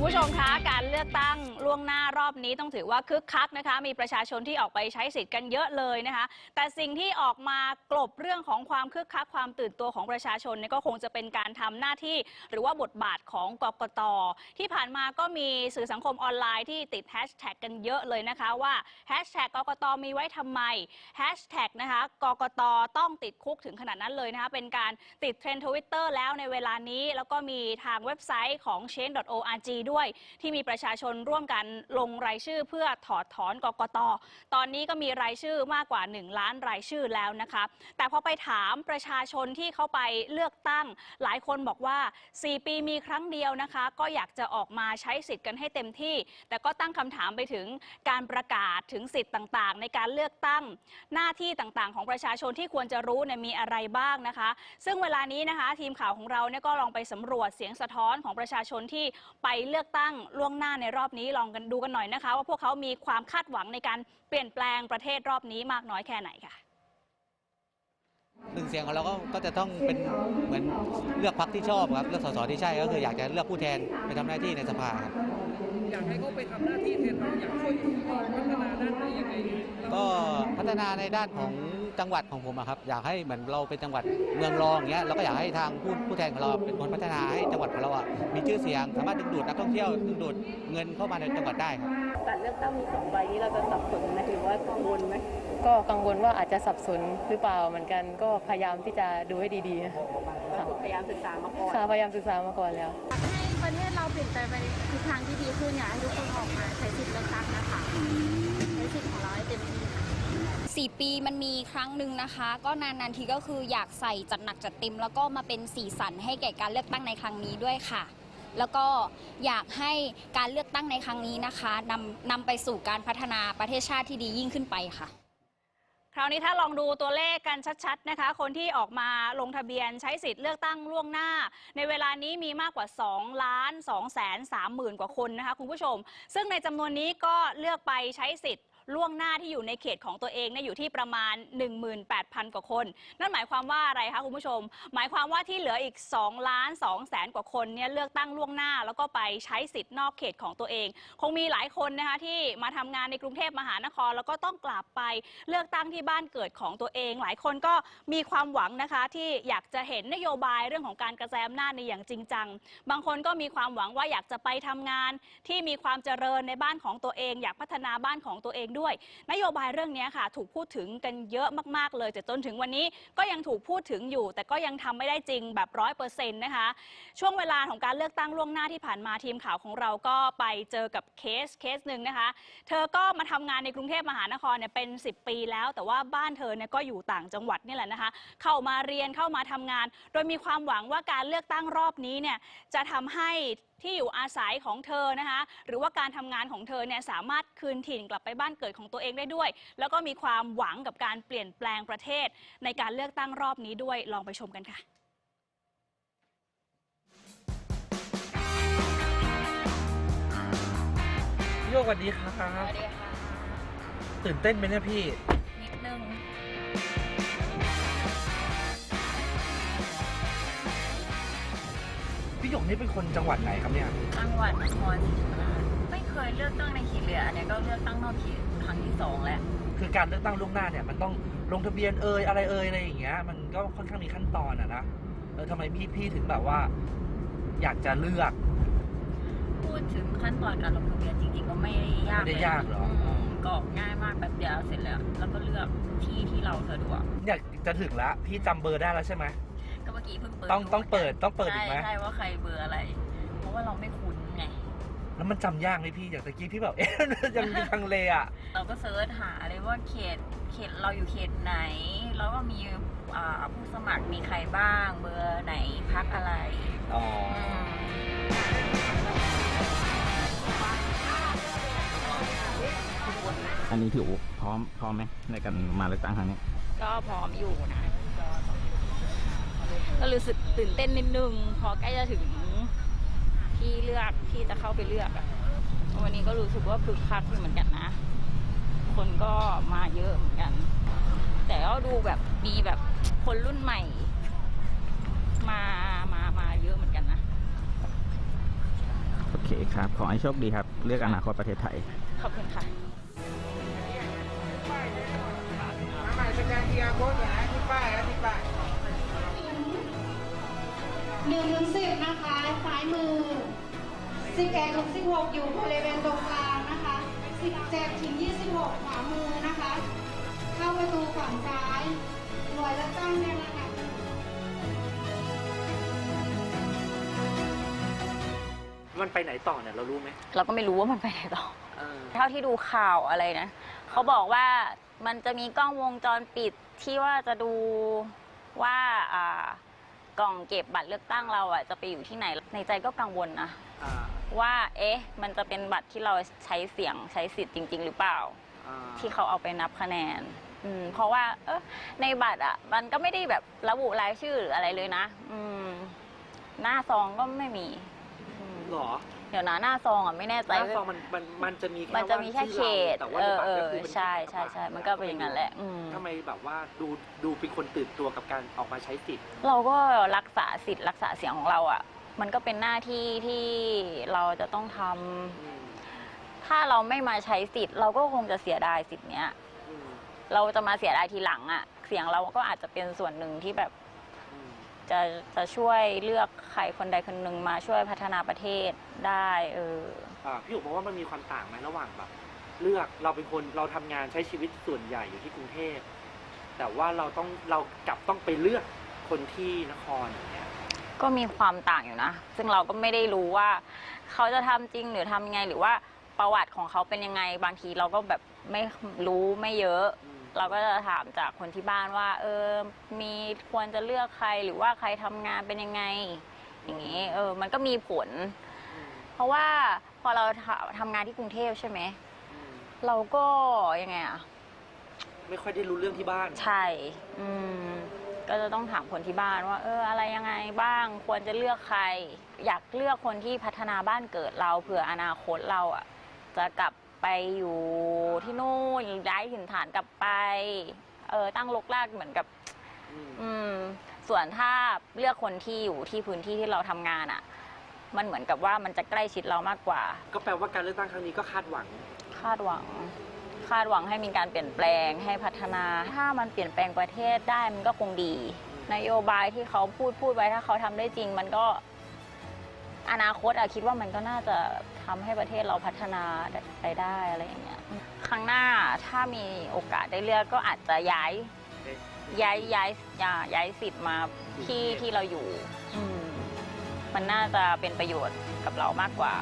คุณผู้ชมคะการเลือกตั้งล่วงหน้ารอบนี้ต้องถือว่าคึกคักนะคะ มีประชาชนที่ออกไปใช้สิทธิ์กันเยอะเลยนะคะ แต่สิ่งที่ออกมากลบเรื่องของความคึกคักความตื่นตัวของประชาชนเนี่ยก็คงจะเป็นการทำหน้าที่ หรือว่าบทบาทของกกตที่ผ่านมาก็มีสื่อสังคมออนไลน์ที่ติดแฮชแท็กกันเยอะเลยนะคะว่าแฮชแท็กกกตมีไว้ทำไมแฮชแท็กนะคะกกตต้องติดคุกถึงขนาดนั้นเลยนะคะเป็นการติดเทรนด์ทวิตเตอร์แล้วในเวลานี้แล้วก็มีทางเว็บไซต์ของ change.org ด้วย ที่มีประชาชนร่วมกันลงรายชื่อเพื่อถอดถอนกกต ตอนนี้ก็มีรายชื่อมากกว่า 1 ล้านรายชื่อแล้วนะคะ แต่พอไปถามประชาชนที่เข้าไปเลือกตั้ง หลายคนบอกว่า 4 ปีมีครั้งเดียวนะคะ ก็อยากจะออกมาใช้สิทธิ์กันให้เต็มที่ แต่ก็ตั้งคำถามไปถึงการประกาศถึงสิทธิ์ต่างๆ ในการเลือกตั้งหน้าที่ต่างๆ ของประชาชนที่ควรจะรู้เนี่ยมีอะไรบ้างนะคะ ซึ่งเวลานี้นะคะ ทีมข่าวของเราเนี่ยก็ลองไปสำรวจเสียงสะท้อนของประชาชนที่ไปเลือกือกตั้งล่วงหน้าในรอบนี้ลองกันดูกันหน่อยนะคะ ว่าพวกเขามีความคาดหวังในการเปลี่ยนแปลงประเทศรอบนี้มากน้อยแค่ไหนค่ะ หนึ่งเสียงของเราก็ก็จะต้องเป็นเหมือนเลือกพรรคที่ชอบครับเลือกสสที่ใช่ก็คืออยากจะเลือกผู้แทนไปทำหน้าที่ในสภาครับอยากให้เขาไปทำหน้าที่แทนเราอยากช่วยพัฒนาด้านไหนยังไงก็พัฒนาในด้านของจังหวัดของผมอะครับอยากให้เหมือนเราเป็นจังหวัดเมืองรองอย่างเงี้ยเราก็อยากให้ทางผู้ผู้แทนของเราเป็นคนพัฒนาให้จังหวัดของเราอะมีชื่อเสียงสามารถดึงดูดนักท่องเที่ยวดึงดูดเงินเข้ามาในจังหวัดได้ครับการเลือกตั้งมีสองใบนี้เราจะสับสนไหมหรือว่ากังวลไหมก็กังวลว่าอาจจะสับสนหรือเปล่าเหมือนกันก็พยายามที่จะดูให้ดีๆค่ะก็คือพยายามศึกษามาก่อนค่ะพยายามศึกษามาก่อนแล้วให้ประเทศเราเปลี่ยนแปลงไปในทิศทางที่ดีขึ้นอยากให้ทุกคนออกมาใช้สิทธิ์เลือกตั้งนะคะใช้สิทธิ์ของเราให้เต็มที่สี่ปีมันมีครั้งหนึ่งนะคะ ก็นานๆทีก็คืออยากใส่จัดหนักจัดเต็ม แล้วก็มาเป็นสีสันให้แก่การเลือกตั้งในครั้งนี้ด้วยค่ะ แล้วก็อยากให้การเลือกตั้งในครั้งนี้นะคะนำนำไปสู่การพัฒนาประเทศชาติที่ดียิ่งขึ้นไปค่ะค ราวนี้ถ้าลองดูตัวเลขกันชัดๆนะคะ คนที่ออกมาลงทะเบียนใช้สิทธิ์เลือกตั้งล่วงหน้า ในเวลานี้มีมากกว่า 2 ล้าน2แสน3หมื่นกว่าคนนะคะคุณผู้ชม ซึ่งในจำนวนนี้ก็เลือกไปใช้สิทธิ์ ล่วงหน้าที่อยู่ในเขตของตัวเองเนี่ยอยู่ที่ประมาณ 18,000 กว่าคน นั่นหมายความว่าอะไรคะคุณผู้ชม หมายความว่าที่เหลืออีก2ล้าน2แสนกว่าคนเนี่ยเลือกตั้งล่วงหน้า แล้วก็ไปใช้สิทธิ์นอกเขตของตัวเอง คงมีหลายคนนะคะที่มาทำงานในกรุงเทพมหานคร แล้วก็ต้องกลับไปเลือกตั้งที่บ้านเกิดของตัวเอง หลายคนก็มีความหวังนะคะที่อยากจะเห็นนโยบายเรื่องของการกระจายอำนาจในอย่างจริงจัง บางคนก็มีความหวังว่าอยากจะไปทำงานที่มีความเจริญในบ้านของตัวเอง อยากพัฒนาบ้านของตัวเองด้วยนโยบายเรื่องนี้ค่ะ ถูกพูดถึงกันเยอะมากๆเลยแต่จนถึงวันนี้ก็ยังถูกพูดถึงอยู่ แต่ก็ยังทำไม่ได้จริงแบบร้อยเปอร์เซ็นต์นะคะช่วงเวลาของการเลือกตั้งล่วงหน้าที่ผ่านมาทีมข่าวของเราก็ไปเจอกับเคสเคสหนึ่งนะคะ เธอก็มาทำงานในกรุงเทพมหานครเนี่ยเป็น 10 ปีแล้ว แต่ว่าบ้านเธอเนี่ยก็อยู่ต่างจังหวัดนี่แหละนะคะ เข้ามาเรียนเข้ามาทำงาน โดยมีความหวังว่าการเลือกตั้งรอบนี้เนี่ยจะทำให้ที่อยู่อาศัยของเธอนะคะ หรือว่าการทำงานของเธอเนี่ยสามารถคืนถิ่นกลับไปบ้านเกิดของตัวเองได้ด้วย แล้วก็มีความหวังกับการเปลี่ยนแปลงประเทศ ในการเลือกตั้งรอบนี้ด้วยลองไปชมกันค่ะโยกสวัสดีครับสวัสดีค่ะ ตื่นเต้นไหมเนี่ยพี่ พี่หยกนี่เป็นคนจังหวัดไหนครับเนี่ย จังหวัดนครศรีธรรมราชไม่เคยเลือกตั้งในเขตเลยอันเนี้ยก็เลือกตั้งนอกเขตครั้งที่สองแล้ว คือการเลือกตั้งล่วงหน้าเนี่ยมันต้องลงทะเบียนเอ่ยอะไรเอ่ยอะไรอย่างเงี้ย มันก็ค่อนข้างมีขั้นตอนอะนะเออทำไมพี่พี่ถึงแบบว่า อยากจะเลือกพูดถึงขั้นตอนการลงทะเบียนจริงๆก็ไม่ได้ยากไม่ได้ยากเหรอมกรอกง่ายมากแบบเดียวเสร็จแล้ว แล้วก็เลือกที่ที่เราสะดวกอยากจะถึงแล้วพี่จำเบอร์ได้แล้วใช่ไหม ก็เมื่อกี้เพิ่งเปิดต้องดูต้องเปิดต้องเปิดอีใช่กไหมใช่ว่าใครเบอร์อะไร เพราะว่าเราไม่คุ้นไง แล้วมันจำยากไหมพี่อย่างตะกี้พี่แบบเอ๊ะยังมีทางเลอะเราก็เซิร์ชหาเลยว่าเขตเขตเราอยู่เขตไหน แล้วก็มีอ่าผู้สมัครมีใครบ้างเบอร์ไหนพักอะไร อ๋ออันนี้ถือพร้อมพร้อมไหมในการมาเลือกตั้งครั้งนี้ ก็พร้อมอยู่นะ ก็รู้สึกตื่นเต้นนิดนึง พอใกล้จะถึงที่เลือกที่จะเข้าไปเลือกอะวันนี้ก็รู้สึกว่าคึกคักอยู่เหมือนกันนะ คนก็มาเยอะเหมือนกัน แต่ก็ดูแบบมีแบบคนรุ่นใหม่ มามามาเยอะเหมือนกันนะ โอเคครับ ขอให้โชคดีครับ เลือกอนาคตประเทศไทย ขอบคุณค่ะหนึ่ งถึงสิบนะคะซ้ายมือสิบเอ็ดถึงสิบหกอยู่บริเวณตรงกลางนะคะสิบเจ็ดถึงยี่สิบหกขวามือนะคะ เข้าประตูฝั่งซ้ายหน่วยเลือกตั้งเนี่ยนะคะมันไปไหนต่อเนี่ยเรารู้ไหมเราก็ไม่รู้ว่ามันไปไหนต่อ เออเท่าที่ดูข่าวอะไรนะ เขาบอกว่ามันจะมีกล้องวงจรปิดที่ว่าจะดูว่าอ่า กล่องเก็บบัตรเลือกตั้งเราอะจะไปอยู่ที่ไหน ในใจก็กังวลนะอ่าว่า เอ๊ะ มันจะเป็นบัตรที่เราใช้เสียงใช้สิทธิ์จริง ๆ หรือเปล่า อ่าที่เขาเอาไปนับคะแนนอืมเพราะว่า เออในบัตรอะ มันก็ไม่ได้แบบระบุรายชื่อหรืออะไรเลยนะ อืม หน้าซองก็ไม่มีอืม หรอ เดี๋ยวนะหน้าซองอะไม่แน่ใจ หน้าซองมันมันมันจะมีแค่มันจะมีแค่ว่าเขชื่อตราแต่ว่าเอในอบัตเอรก็อคือเป็นใช่ใช่ใช่มันก็เป็นอย่างนั้นแหละอืมทำไมแบบว่าดูดูเป็นคนตื่นตัวกับการออกมาใช้สิทธิ์ เราก็รักษาสิทธิ์รักษาเสียงของเราอะ มันก็เป็นหน้าที่ที่เราจะต้องทำอืมถ้าเราไม่มาใช้สิทธิ์ เราก็คงจะเสียดายสิทธิ์เนี้ยอืมเราจะมาเสียดายทีหลังอะ เสียงเราก็อาจจะเป็นส่วนหนึ่งที่แบบอืม จะจะช่วยเลือกใครคนใดคนหนึ่งมาช่วยพัฒนาประเทศได้เอออ่าพี่อุ๋มบอกว่ามันมีความต่างไหมระหว่างแบบ เลือกเราเป็นคนเราทำงานใช้ชีวิตส่วนใหญ่อยู่ที่กรุงเทพแต่ว่าเราต้องเรากลับต้องไปเลือกคนที่นครอย่างเงี้ยก็มีความต่างอยู่นะ ซึ่งเราก็ไม่ได้รู้ว่า เขาจะทำจริงหรือทำยังไงหรือว่าประวัติของเขาเป็นยังไงบางทีเราก็แบบไม่รู้ไม่เยอะ อืม เราก็จะถามจากคนที่บ้านว่า เออ มีควรจะเลือกใครหรือว่าใครทำงานเป็นยังไง อย่างนี้ เออ มันก็มีผลอืมเพราะว่าพอเราทำทำงานที่กรุงเทพใช่ไหมอืมเราก็ยังไงอะไม่ค่อยได้รู้เรื่องที่บ้าน ใช่ อืม ก็จะต้องถามคนที่บ้านว่า เออ อะไรยังไงบ้าง ควรจะเลือกใคร อยากเลือกคนที่พัฒนาบ้านเกิดเราเผื่ออนาคตเราอะ จะกลับ ไปอยู่ที่นู่นย้ายถิ่นฐานกลับไป เออตั้งลกลากเหมือนกับอืมอืม ส่วนถ้าเลือกคนที่อยู่ที่พื้นที่ที่เราทำงานอะ มันเหมือนกับว่ามันจะใกล้ชิดเรามากกว่า ก็แปลว่าการเลือกตั้งครั้งนี้ก็คาดหวัง คาดหวัง คาดหวังให้มีการเปลี่ยนแปลงให้พัฒนา ถ้ามันเปลี่ยนแปลงประเทศได้มันก็คงดี นโยบายที่เขาพูดพูดไว้ถ้าเขาทำได้จริง มันก็ อนาคตอะคิดว่ามันก็น่าจะทำให้ประเทศเราพัฒนาไปได้อะไรอย่างเงี้ยครั้งหน้าถ้ามีโอกาสได้เลือกก็อาจจะย้ายย้ายย้ายย้ายย้ายสิทธิ์มาที่ที่เราอยู่อืมมันน่าจะเป็นประโยชน์กับเรามากกว่า